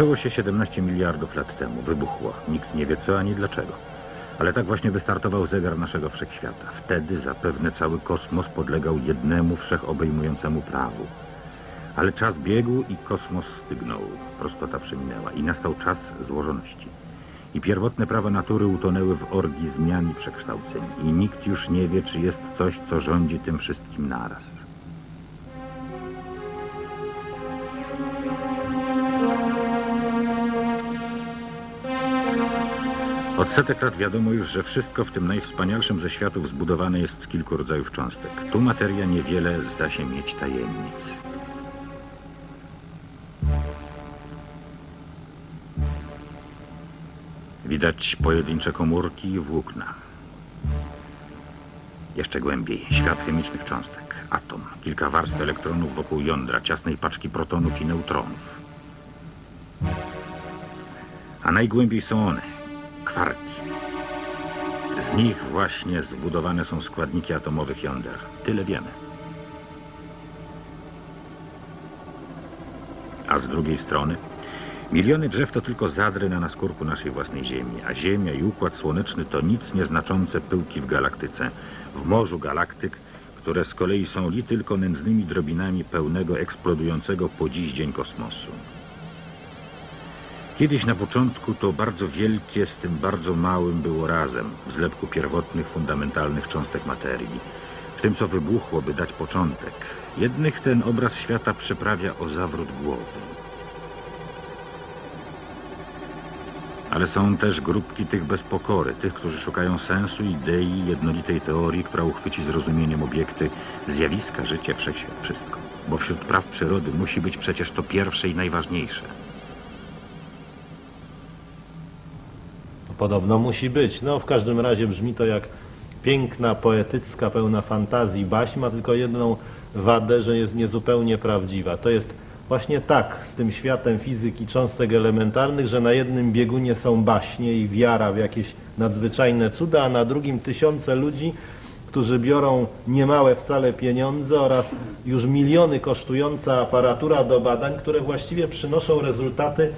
Zaczęło się 17 miliardów lat temu. Wybuchło. Nikt nie wie co ani dlaczego. Ale tak właśnie wystartował zegar naszego wszechświata. Wtedy zapewne cały kosmos podlegał jednemu wszechobejmującemu prawu. Ale czas biegł i kosmos stygnął. Prostota przeminęła i nastał czas złożoności. I pierwotne prawa natury utonęły w orgii zmian i przekształceń. I nikt już nie wie, czy jest coś, co rządzi tym wszystkim naraz. Od setek lat wiadomo już, że wszystko w tym najwspanialszym ze światów zbudowane jest z kilku rodzajów cząstek. Tu materia niewiele zda się mieć tajemnic. Widać pojedyncze komórki i włókna. Jeszcze głębiej świat chemicznych cząstek. Atom, kilka warstw elektronów wokół jądra, ciasnej paczki protonów i neutronów. A najgłębiej są one, kwarki. Z nich właśnie zbudowane są składniki atomowych jąder. Tyle wiemy. A z drugiej strony, miliony drzew to tylko zadry na naskórku naszej własnej Ziemi, a Ziemia i Układ Słoneczny to nic nieznaczące pyłki w galaktyce, w morzu galaktyk, które z kolei są li tylko nędznymi drobinami pełnego eksplodującego po dziś dzień kosmosu. Kiedyś na początku to bardzo wielkie z tym bardzo małym było razem, w zlepku pierwotnych, fundamentalnych cząstek materii. W tym, co wybuchło, by dać początek. Jednych ten obraz świata przyprawia o zawrót głowy. Ale są też grupki tych bez pokory, tych, którzy szukają sensu, idei, jednolitej teorii, która uchwyci zrozumieniem obiekty, zjawiska, życie, wszechświat, wszystko. Bo wśród praw przyrody musi być przecież to pierwsze i najważniejsze. Podobno musi być. No w każdym razie brzmi to jak piękna, poetycka, pełna fantazji baśń, ma tylko jedną wadę, że jest niezupełnie prawdziwa. To jest właśnie tak z tym światem fizyki cząstek elementarnych, że na jednym biegunie są baśnie i wiara w jakieś nadzwyczajne cuda, a na drugim tysiące ludzi, którzy biorą niemałe wcale pieniądze oraz już miliony kosztująca aparatura do badań, które właściwie przynoszą rezultaty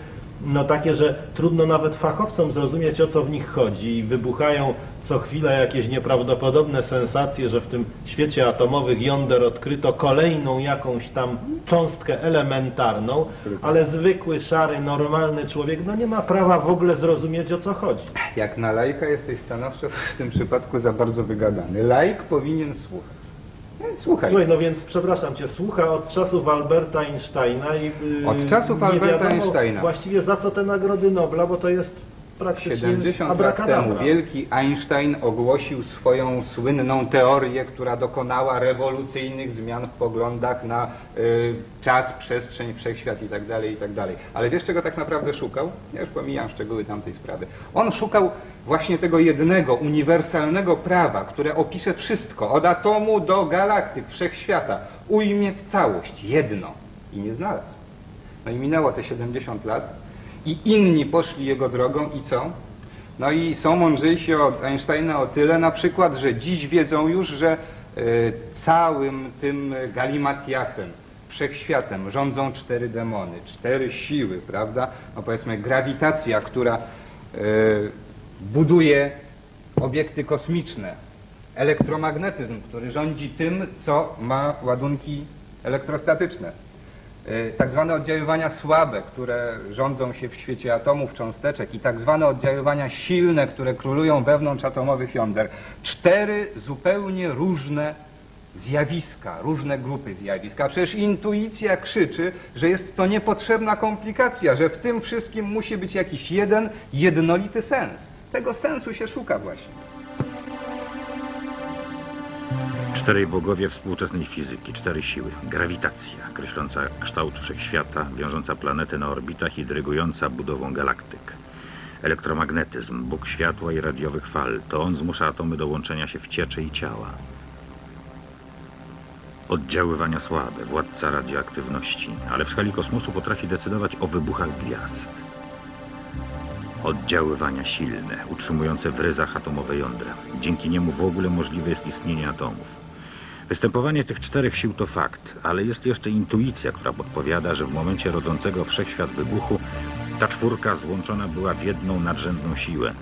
no takie, że trudno nawet fachowcom zrozumieć o co w nich chodzi i wybuchają co chwilę jakieś nieprawdopodobne sensacje, że w tym świecie atomowych jąder odkryto kolejną jakąś tam cząstkę elementarną, ale zwykły, szary, normalny człowiek no nie ma prawa w ogóle zrozumieć o co chodzi. Jak na laika jesteś stanowczo w tym przypadku za bardzo wygadany. Laik powinien słuchać. Słuchaj. Słuchaj, no więc przepraszam cię, słucha od czasów Alberta Einsteina i yy, Od czasów nie Alberta wiadomo Einsteina. właściwie za co te nagrody Nobla, bo to jest praktycznie 70 lat temu wielki Einstein ogłosił swoją słynną teorię, która dokonała rewolucyjnych zmian w poglądach na y, czas, przestrzeń, wszechświat itd., itd. Ale wiesz czego tak naprawdę szukał? Ja już pomijam szczegóły tamtej sprawy. On szukał właśnie tego jednego, uniwersalnego prawa, które opisze wszystko, od atomu do galaktyk, wszechświata, ujmie w całość, jedno. I nie znalazł. No i minęło te 70 lat i inni poszli jego drogą i co? No i są mądrzejsi od Einsteina o tyle na przykład, że dziś wiedzą już, że e, całym tym galimatiasem, wszechświatem rządzą cztery demony, cztery siły, prawda? No powiedzmy grawitacja, która e, buduje obiekty kosmiczne, elektromagnetyzm, który rządzi tym, co ma ładunki elektrostatyczne. E, tak zwane oddziaływania słabe, które rządzą się w świecie atomów, cząsteczek i tak zwane oddziaływania silne, które królują wewnątrz atomowych jąder. Cztery zupełnie różne zjawiska, różne grupy zjawisk. A przecież intuicja krzyczy, że jest to niepotrzebna komplikacja, że w tym wszystkim musi być jakiś jeden, jednolity sens. Tego sensu się szuka właśnie. Czterej bogowie współczesnej fizyki, cztery siły. Grawitacja, kreśląca kształt wszechświata, wiążąca planety na orbitach i dyrygująca budową galaktyk. Elektromagnetyzm, Bóg światła i radiowych fal, to on zmusza atomy do łączenia się w ciecze i ciała. Oddziaływania słabe, władca radioaktywności, ale w skali kosmosu potrafi decydować o wybuchach gwiazd. Oddziaływania silne, utrzymujące w ryzach atomowe jądra. Dzięki niemu w ogóle możliwe jest istnienie atomów. Występowanie tych czterech sił to fakt, ale jest jeszcze intuicja, która podpowiada, że w momencie rodzącego wszechświat wybuchu Ta czwórka złączona była w jedną nadrzędną siłę.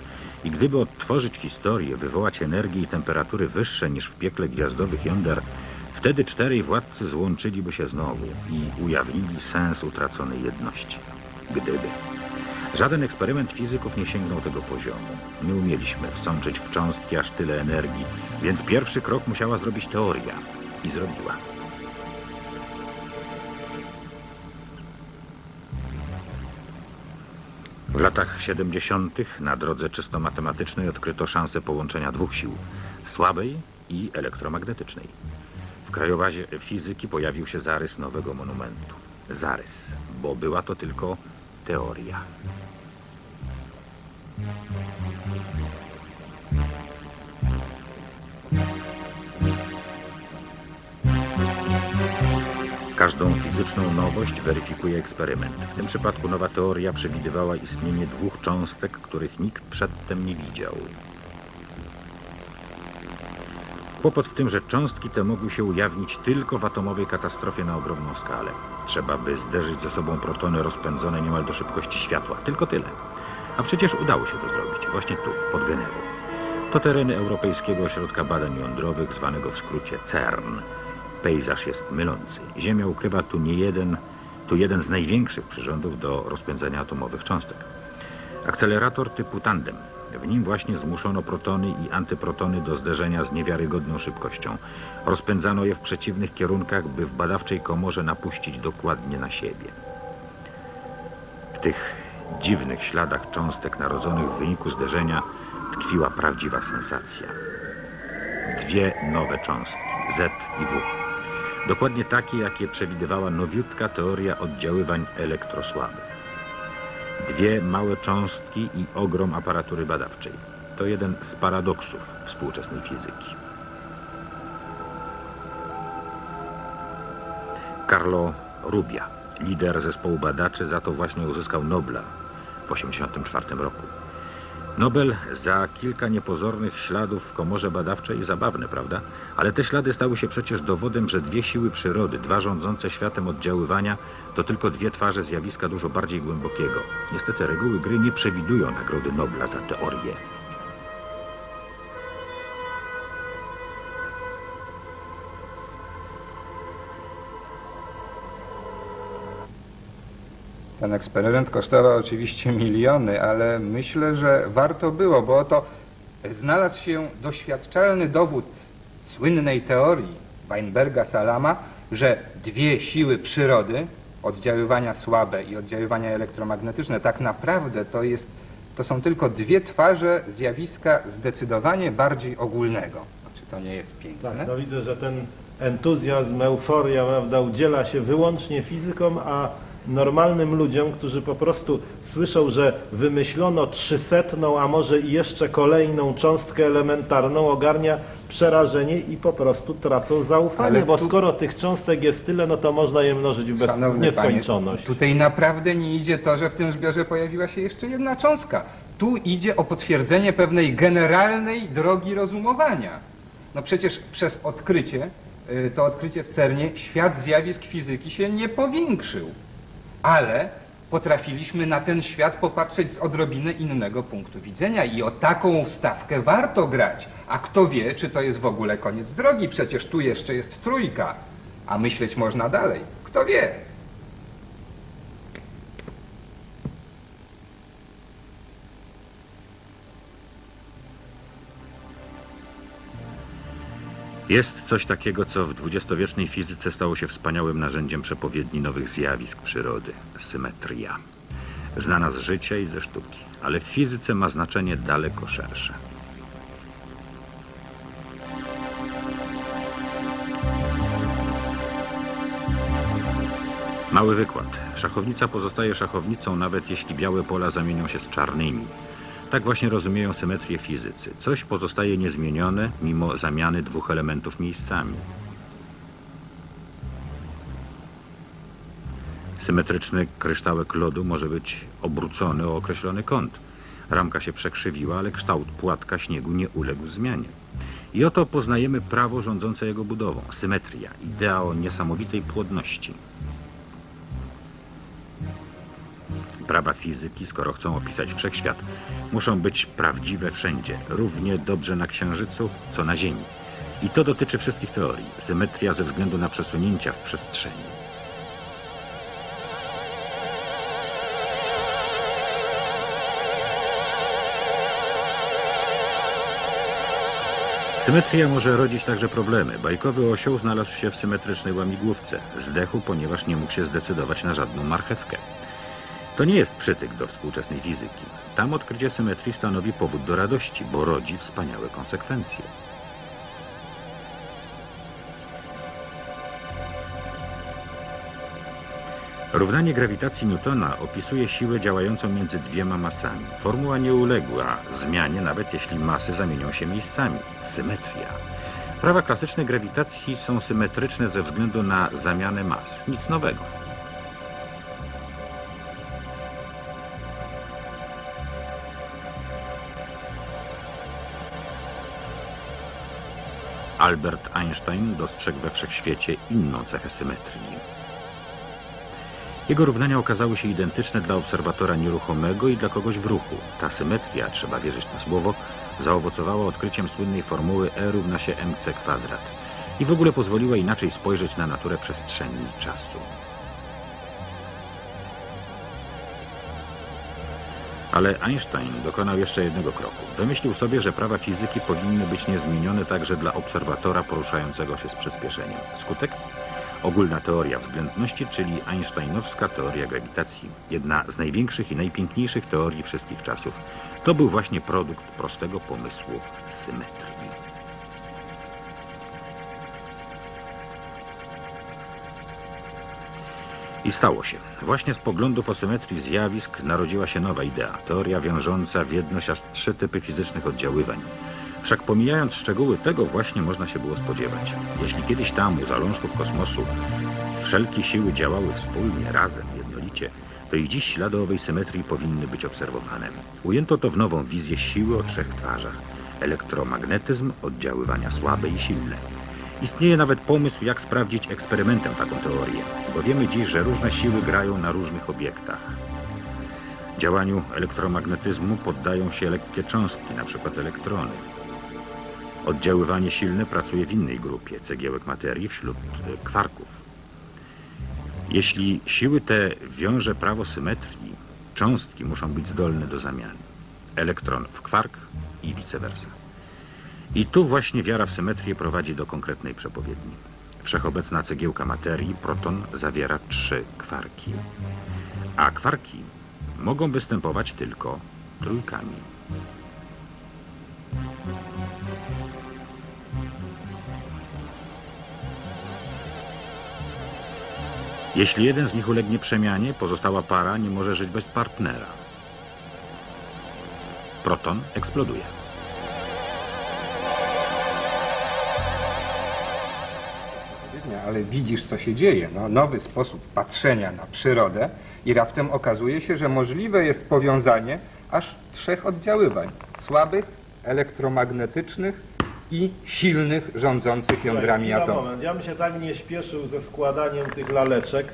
I gdyby odtworzyć historię, wywołać energię i temperatury wyższe niż w piekle gwiazdowych jąder, wtedy czterej władcy złączyliby się znowu i ujawnili sens utraconej jedności. Gdyby. Żaden eksperyment fizyków nie sięgnął tego poziomu. Nie umieliśmy wsączyć w cząstki aż tyle energii, więc pierwszy krok musiała zrobić teoria. I zrobiła. W latach 70. na drodze czysto matematycznej odkryto szansę połączenia dwóch sił słabej i elektromagnetycznej. W krajobrazie fizyki pojawił się zarys nowego monumentu. Zarys, bo była to tylko teoria. Każdą fizyczną nowość weryfikuje eksperyment. W tym przypadku nowa teoria przewidywała istnienie dwóch cząstek, których nikt przedtem nie widział. Kłopot w tym, że cząstki te mogły się ujawnić tylko w atomowej katastrofie na ogromną skalę. Trzeba by zderzyć ze sobą protony rozpędzone niemal do szybkości światła. Tylko tyle. A przecież udało się to zrobić. Właśnie tu, pod Genewą. To tereny Europejskiego Ośrodka Badań Jądrowych, zwanego w skrócie CERN. Pejzaż jest mylący. Ziemia ukrywa tu nie jeden, tu jeden z największych przyrządów do rozpędzania atomowych cząstek. Akcelerator typu tandem. W nim właśnie zmuszono protony i antyprotony do zderzenia z niewiarygodną szybkością. Rozpędzano je w przeciwnych kierunkach, by w badawczej komorze napuścić dokładnie na siebie. W tych dziwnych śladach cząstek narodzonych w wyniku zderzenia tkwiła prawdziwa sensacja. Dwie nowe cząstki, Z i W. Dokładnie takie, jakie przewidywała nowiutka teoria oddziaływań elektrosłabych. Dwie małe cząstki i ogrom aparatury badawczej. To jeden z paradoksów współczesnej fizyki. Carlo Rubia, lider zespołu badaczy, za to właśnie uzyskał Nobla w 1984 roku. Nobel za kilka niepozornych śladów w komorze badawczej zabawne, prawda? Ale te ślady stały się przecież dowodem, że dwie siły przyrody, dwa rządzące światem oddziaływania, to tylko dwie twarze zjawiska dużo bardziej głębokiego. Niestety reguły gry nie przewidują nagrody Nobla za teorię. Ten eksperyment kosztował oczywiście miliony, ale myślę, że warto było, bo oto znalazł się doświadczalny dowód słynnej teorii Weinberga-Salama, że dwie siły przyrody, oddziaływania słabe i oddziaływania elektromagnetyczne, tak naprawdę to, jest, to są tylko dwie twarze zjawiska zdecydowanie bardziej ogólnego. Czy to nie jest piękne? Tak, no widzę, że ten entuzjazm, euforia, prawda, udziela się wyłącznie fizykom, a normalnym ludziom, którzy po prostu słyszą, że wymyślono trzysetną, a może i jeszcze kolejną cząstkę elementarną, ogarnia przerażenie i po prostu tracą zaufanie, Ale bo tu- skoro tych cząstek jest tyle, no to można je mnożyć w bez... Szanowny panie, nieskończoność. tutaj naprawdę nie idzie to, że w tym zbiorze pojawiła się jeszcze jedna cząstka. Tu idzie o potwierdzenie pewnej generalnej drogi rozumowania. No przecież przez odkrycie, y, to odkrycie w CERNie, świat zjawisk fizyki się nie powiększył. Ale potrafiliśmy na ten świat popatrzeć z odrobinę innego punktu widzenia i o taką stawkę warto grać. A kto wie, czy to jest w ogóle koniec drogi, przecież tu jeszcze jest trójka, a myśleć można dalej. Kto wie? Jest coś takiego, co w dwudziestowiecznej fizyce stało się wspaniałym narzędziem przepowiedni nowych zjawisk przyrody symetria. Znana z życia i ze sztuki, ale w fizyce ma znaczenie daleko szersze. Mały wykład. Szachownica pozostaje szachownicą, nawet jeśli białe pola zamienią się z czarnymi. Tak właśnie rozumieją symetrię fizycy. Coś pozostaje niezmienione, mimo zamiany dwóch elementów miejscami. Symetryczny kryształek lodu może być obrócony o określony kąt. Ramka się przekrzywiła, ale kształt płatka śniegu nie uległ zmianie. I oto poznajemy prawo rządzące jego budową. Symetria, idea o niesamowitej płodności. Prawa fizyki, skoro chcą opisać wszechświat, muszą być prawdziwe wszędzie, równie dobrze na Księżycu, co na Ziemi. I to dotyczy wszystkich teorii. Symetria ze względu na przesunięcia w przestrzeni. Symetria może rodzić także problemy. Bajkowy osioł znalazł się w symetrycznej łamigłówce. Zdechł, ponieważ nie mógł się zdecydować na żadną marchewkę. To nie jest przytyk do współczesnej fizyki. Tam odkrycie symetrii stanowi powód do radości, bo rodzi wspaniałe konsekwencje. Równanie grawitacji Newtona opisuje siłę działającą między dwiema masami. Formuła nie uległa zmianie, nawet jeśli masy zamienią się miejscami. Symetria. Prawa klasycznej grawitacji są symetryczne ze względu na zamianę mas. Nic nowego. Albert Einstein dostrzegł we wszechświecie inną cechę symetrii. Jego równania okazały się identyczne dla obserwatora nieruchomego i dla kogoś w ruchu. Ta symetria, trzeba wierzyć na słowo, zaowocowała odkryciem słynnej formuły E równa się mc kwadrat i w ogóle pozwoliła inaczej spojrzeć na naturę przestrzeni i czasu. Ale Einstein dokonał jeszcze jednego kroku. Wymyślił sobie, że prawa fizyki powinny być niezmienione także dla obserwatora poruszającego się z przyspieszeniem. Skutek? Ogólna teoria względności, czyli Einsteinowska teoria grawitacji. Jedna z największych i najpiękniejszych teorii wszystkich czasów. To był właśnie produkt prostego pomysłu symetrii. I stało się. Właśnie z poglądów o symetrii zjawisk narodziła się nowa idea. Teoria wiążąca w jedność aż trzy typy fizycznych oddziaływań. Wszak pomijając szczegóły, tego właśnie można się było spodziewać. Jeśli kiedyś tam, u zalążków kosmosu, wszelkie siły działały wspólnie, razem, jednolicie, to i dziś ślady owej symetrii powinny być obserwowane. Ujęto to w nową wizję siły o trzech twarzach. Elektromagnetyzm, oddziaływania słabe i silne. Istnieje nawet pomysł, jak sprawdzić eksperymentem taką teorię, bo wiemy dziś, że różne siły grają na różnych obiektach. Działaniu elektromagnetyzmu poddają się lekkie cząstki, np. elektrony. Oddziaływanie silne pracuje w innej grupie cegiełek materii wśród e, kwarków. Jeśli siły te wiąże prawo symetrii, cząstki muszą być zdolne do zamiany. Elektron w kwark i vice versa. I tu właśnie wiara w symetrię prowadzi do konkretnej przepowiedni. Wszechobecna cegiełka materii, proton, zawiera trzy kwarki. A kwarki mogą występować tylko trójkami. Jeśli jeden z nich ulegnie przemianie, pozostała para nie może żyć bez partnera. Proton eksploduje. Ale widzisz, co się dzieje. No, nowy sposób patrzenia na przyrodę i raptem okazuje się, że możliwe jest powiązanie aż trzech oddziaływań. Słabych, elektromagnetycznych i silnych, rządzących jądrami Chwila, atomu. moment. Ja bym się tak nie śpieszył ze składaniem tych laleczek,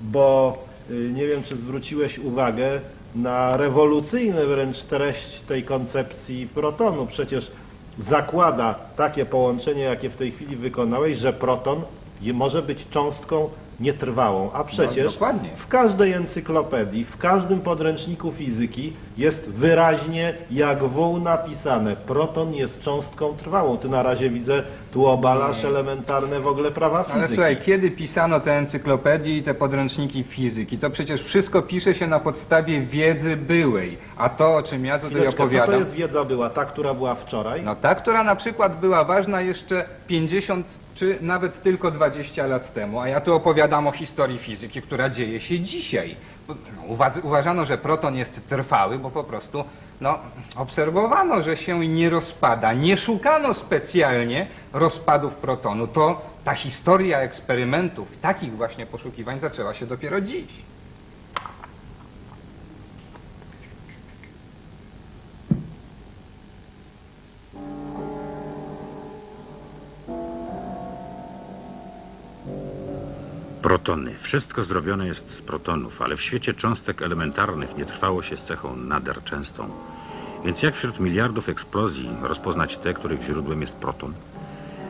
bo y, nie wiem, czy zwróciłeś uwagę na rewolucyjny wręcz treść tej koncepcji protonu. Przecież zakłada takie połączenie, jakie w tej chwili wykonałeś, że proton może być cząstką nietrwałą. A przecież No, w każdej encyklopedii, w każdym podręczniku fizyki jest wyraźnie jak wół napisane. Proton jest cząstką trwałą. Ty na razie widzę, tu obalasz elementarne w ogóle prawa fizyki. Ale słuchaj, kiedy pisano te encyklopedie i te podręczniki fizyki, to przecież wszystko pisze się na podstawie wiedzy byłej. A to, o czym ja tutaj Chwileczkę, co to opowiadam, jest wiedza była? Ta, która była wczoraj? no ta, która na przykład była ważna jeszcze 50 czy nawet tylko 20 lat temu, a ja tu opowiadam o historii fizyki, która dzieje się dzisiaj. No, uwa- uważano, że proton jest trwały, bo po prostu no, obserwowano, że się nie rozpada. Nie szukano specjalnie rozpadów protonu. To ta historia eksperymentów, takich właśnie poszukiwań zaczęła się dopiero dziś. Protony. Wszystko zrobione jest z protonów, ale w świecie cząstek elementarnych nietrwało się z cechą nader częstą. Więc jak wśród miliardów eksplozji rozpoznać te, których źródłem jest proton?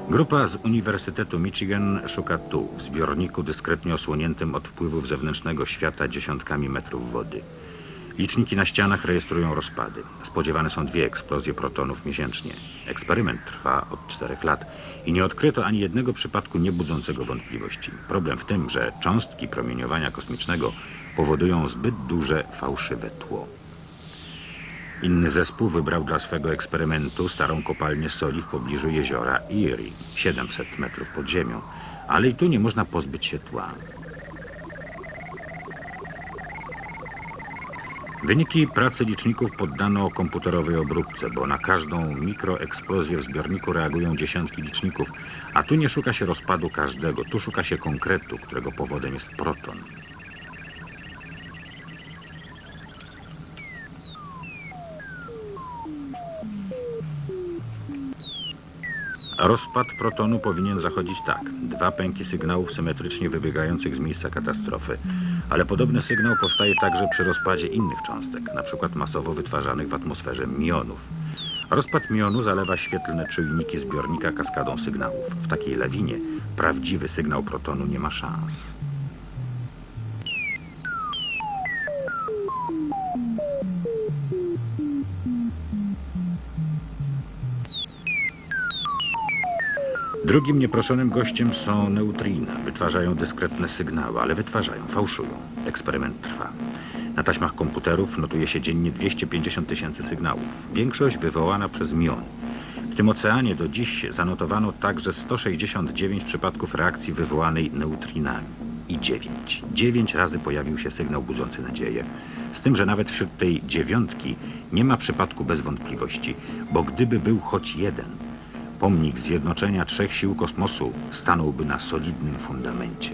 Grupa z Uniwersytetu Michigan szuka tu, w zbiorniku dyskretnie osłoniętym od wpływów zewnętrznego świata dziesiątkami metrów wody. Liczniki na ścianach rejestrują rozpady. Spodziewane są dwie eksplozje protonów miesięcznie. Eksperyment trwa od czterech lat i nie odkryto ani jednego przypadku niebudzącego wątpliwości. Problem w tym, że cząstki promieniowania kosmicznego powodują zbyt duże fałszywe tło. Inny zespół wybrał dla swego eksperymentu starą kopalnię soli w pobliżu jeziora Erie, 700 metrów pod ziemią. Ale i tu nie można pozbyć się tła. Wyniki pracy liczników poddano komputerowej obróbce, bo na każdą mikroeksplozję w zbiorniku reagują dziesiątki liczników, a tu nie szuka się rozpadu każdego, tu szuka się konkretu, którego powodem jest proton. Rozpad protonu powinien zachodzić tak. Dwa pęki sygnałów symetrycznie wybiegających z miejsca katastrofy. Ale podobny sygnał powstaje także przy rozpadzie innych cząstek, przykład masowo wytwarzanych w atmosferze mionów. Rozpad mionu zalewa świetlne czujniki zbiornika kaskadą sygnałów. W takiej lawinie prawdziwy sygnał protonu nie ma szans. Drugim nieproszonym gościem są neutrina. Wytwarzają dyskretne sygnały, ale wytwarzają, fałszują. Eksperyment trwa. Na taśmach komputerów notuje się dziennie 250 tysięcy sygnałów. Większość wywołana przez mion. W tym oceanie do dziś zanotowano także 169 przypadków reakcji wywołanej neutrinami. I 9. 9 razy pojawił się sygnał budzący nadzieję. Z tym, że nawet wśród tej dziewiątki nie ma przypadku bez wątpliwości, bo gdyby był choć jeden, Pomnik zjednoczenia trzech sił kosmosu stanąłby na solidnym fundamencie.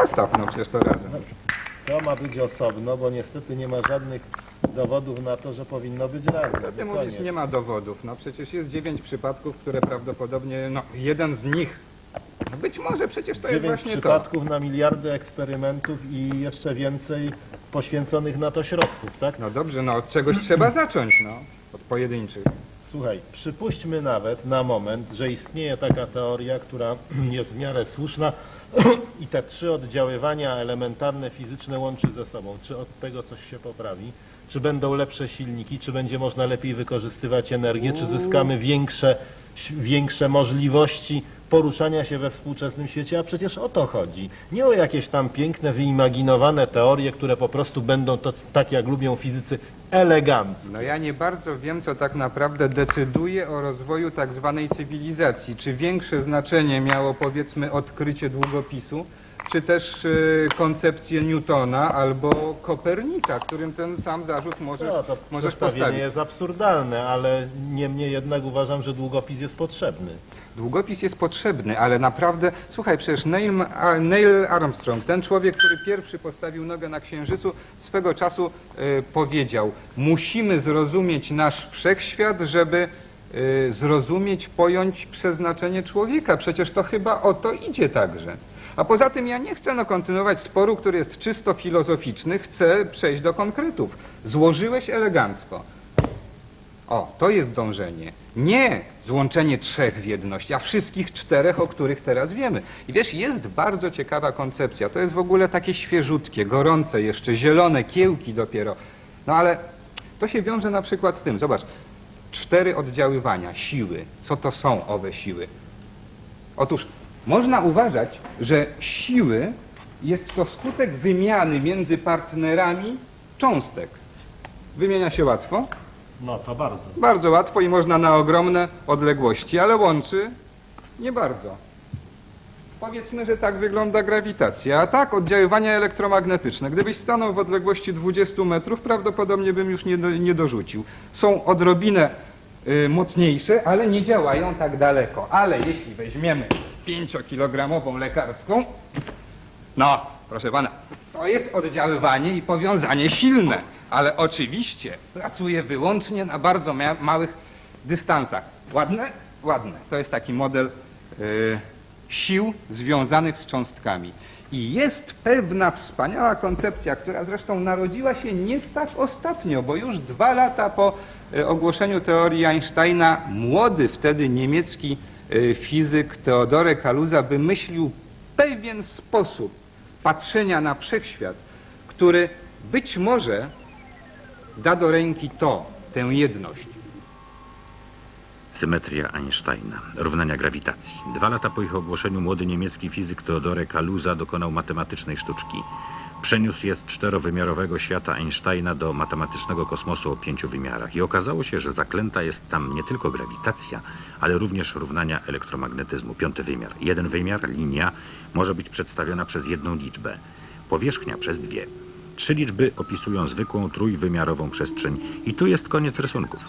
Zostaw no przecież to razem. To ma być osobno, bo niestety nie ma żadnych dowodów na to, że powinno być razem. Co ty I mówisz, koniec. nie ma dowodów. No przecież jest dziewięć przypadków, które prawdopodobnie, no jeden z nich, być może przecież to jest Dziewięć właśnie to. przypadków na miliardy eksperymentów i jeszcze więcej poświęconych na to środków, tak? No dobrze, no od czegoś trzeba zacząć, no. Od pojedynczych. Słuchaj, przypuśćmy nawet na moment, że istnieje taka teoria, która jest w miarę słuszna i te trzy oddziaływania elementarne, fizyczne łączy ze sobą. Czy od tego coś się poprawi? Czy będą lepsze silniki? Czy będzie można lepiej wykorzystywać energię? Czy zyskamy większe, większe możliwości poruszania się we współczesnym świecie? A przecież o to chodzi. Nie o jakieś tam piękne, wyimaginowane teorie, które po prostu będą to, tak jak lubią fizycy, eleganckie. No ja nie bardzo wiem, co tak naprawdę decyduje o rozwoju tak zwanej cywilizacji. Czy większe znaczenie miało powiedzmy odkrycie długopisu, czy też y, koncepcję Newtona albo Kopernika, którym ten sam zarzut możesz, No, to możesz postawić. jest absurdalne, ale niemniej jednak uważam, że długopis jest potrzebny. Długopis jest potrzebny, ale naprawdę, słuchaj, przecież Neil, Neil Armstrong, ten człowiek, który pierwszy postawił nogę na Księżycu, swego czasu y, powiedział, musimy zrozumieć nasz wszechświat, żeby y, zrozumieć, pojąć przeznaczenie człowieka. Przecież to chyba o to idzie także. A poza tym ja nie chcę no, kontynuować sporu, który jest czysto filozoficzny, chcę przejść do konkretów. Złożyłeś elegancko. O, to jest dążenie. Nie złączenie trzech w jedność, a wszystkich czterech, o których teraz wiemy. I wiesz, jest bardzo ciekawa koncepcja. To jest w ogóle takie świeżutkie, gorące jeszcze, zielone, kiełki dopiero. No ale to się wiąże na przykład z tym. Zobacz, cztery oddziaływania, siły. Co to są owe siły? Otóż można uważać, że siły jest to skutek wymiany między partnerami cząstek. Wymienia się łatwo? No to bardzo. Bardzo łatwo i można na ogromne odległości, ale łączy nie bardzo. Powiedzmy, że tak wygląda grawitacja, a tak oddziaływania elektromagnetyczne. Gdybyś stanął w odległości 20 metrów, prawdopodobnie bym już nie, nie dorzucił. Są odrobinę y, mocniejsze, ale nie działają tak daleko. Ale jeśli weźmiemy 5-kilogramową lekarską, no, proszę pana, to jest oddziaływanie i powiązanie silne, ale oczywiście pracuje wyłącznie na bardzo małych dystansach. Ładne? ładne. To jest taki model e, sił związanych z cząstkami. I jest pewna wspaniała koncepcja, która zresztą narodziła się nie tak ostatnio, bo już dwa lata po e, ogłoszeniu teorii Einsteina młody wtedy niemiecki e, fizyk Theodore Kaluza wymyślił pewien sposób patrzenia na wszechświat, który być może da do ręki to, tę jedność. Symetria Einsteina, równania grawitacji. Dwa lata po ich ogłoszeniu młody niemiecki fizyk Theodore Kaluza dokonał matematycznej sztuczki. Przeniósł je z czterowymiarowego świata Einsteina do matematycznego kosmosu o pięciu wymiarach i okazało się, że zaklęta jest tam nie tylko grawitacja, ale również równania elektromagnetyzmu, piąty wymiar. Jeden wymiar, linia, może być przedstawiona przez jedną liczbę, powierzchnia przez dwie. Trzy liczby opisują zwykłą trójwymiarową przestrzeń i tu jest koniec rysunków.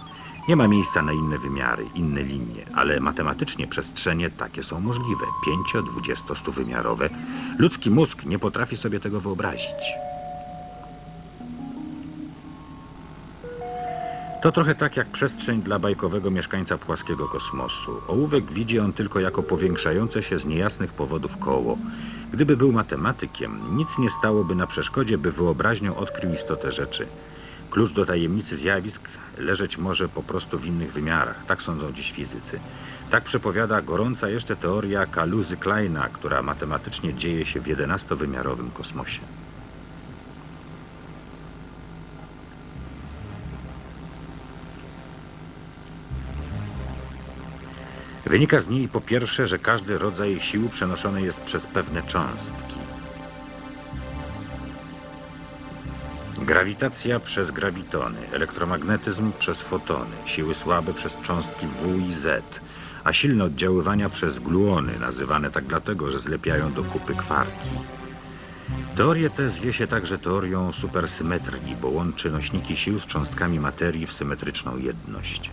Nie ma miejsca na inne wymiary, inne linie, ale matematycznie przestrzenie takie są możliwe. Pięcio, dwudziesto, stuwymiarowe. Ludzki mózg nie potrafi sobie tego wyobrazić. To trochę tak jak przestrzeń dla bajkowego mieszkańca płaskiego kosmosu. Ołówek widzi on tylko jako powiększające się z niejasnych powodów koło. Gdyby był matematykiem, nic nie stałoby na przeszkodzie, by wyobraźnią odkrył istotę rzeczy. Klucz do tajemnicy zjawisk leżeć może po prostu w innych wymiarach, tak sądzą dziś fizycy. Tak przepowiada gorąca jeszcze teoria Kaluzy Kleina, która matematycznie dzieje się w jedenastowymiarowym kosmosie. Wynika z niej po pierwsze, że każdy rodzaj sił przenoszony jest przez pewne cząstki. Grawitacja przez grawitony, elektromagnetyzm przez fotony, siły słabe przez cząstki W i Z, a silne oddziaływania przez gluony, nazywane tak dlatego, że zlepiają do kupy kwarki. Teorię tę zwie się także teorią supersymetrii, bo łączy nośniki sił z cząstkami materii w symetryczną jedność.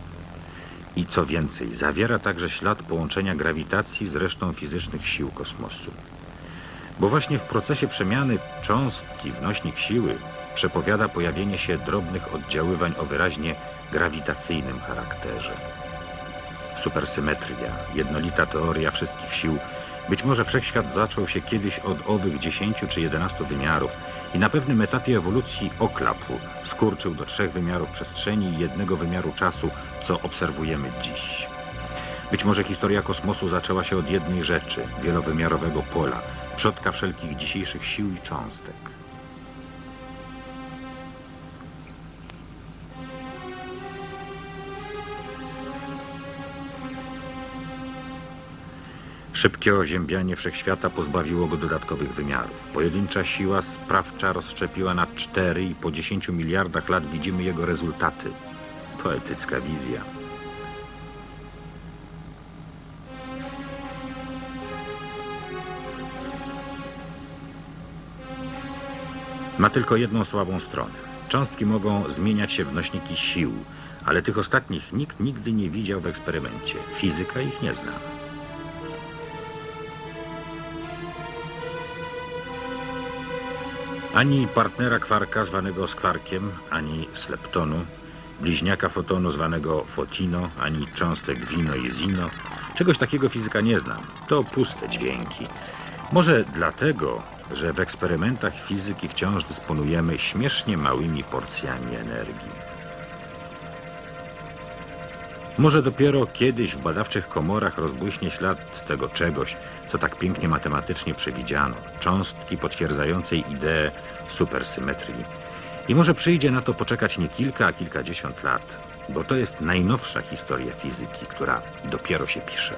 I co więcej, zawiera także ślad połączenia grawitacji z resztą fizycznych sił kosmosu. Bo właśnie w procesie przemiany cząstki w nośnik siły przepowiada pojawienie się drobnych oddziaływań o wyraźnie grawitacyjnym charakterze. Supersymetria, jednolita teoria wszystkich sił. Być może wszechświat zaczął się kiedyś od owych 10 czy 11 wymiarów i na pewnym etapie ewolucji oklapł, skurczył do trzech wymiarów przestrzeni i jednego wymiaru czasu, co obserwujemy dziś. Być może historia kosmosu zaczęła się od jednej rzeczy, wielowymiarowego pola, przodka wszelkich dzisiejszych sił i cząstek. Szybkie oziębianie wszechświata pozbawiło go dodatkowych wymiarów. Pojedyncza siła sprawcza rozszczepiła na cztery i po 10 miliardach lat widzimy jego rezultaty. Poetycka wizja. Ma tylko jedną słabą stronę. Cząstki mogą zmieniać się w nośniki sił, ale tych ostatnich nikt nigdy nie widział w eksperymencie. Fizyka ich nie zna. Ani partnera kwarka zwanego skwarkiem, ani sleptonu, bliźniaka fotonu zwanego fotino, ani cząstek wino i zino. Czegoś takiego fizyka nie zna. To puste dźwięki. Może dlatego, że w eksperymentach fizyki wciąż dysponujemy śmiesznie małymi porcjami energii. Może dopiero kiedyś w badawczych komorach rozbłyśnie ślad tego czegoś, co tak pięknie matematycznie przewidziano, cząstki potwierdzającej ideę supersymetrii. I może przyjdzie na to poczekać nie kilka, a kilkadziesiąt lat, bo to jest najnowsza historia fizyki, która dopiero się pisze.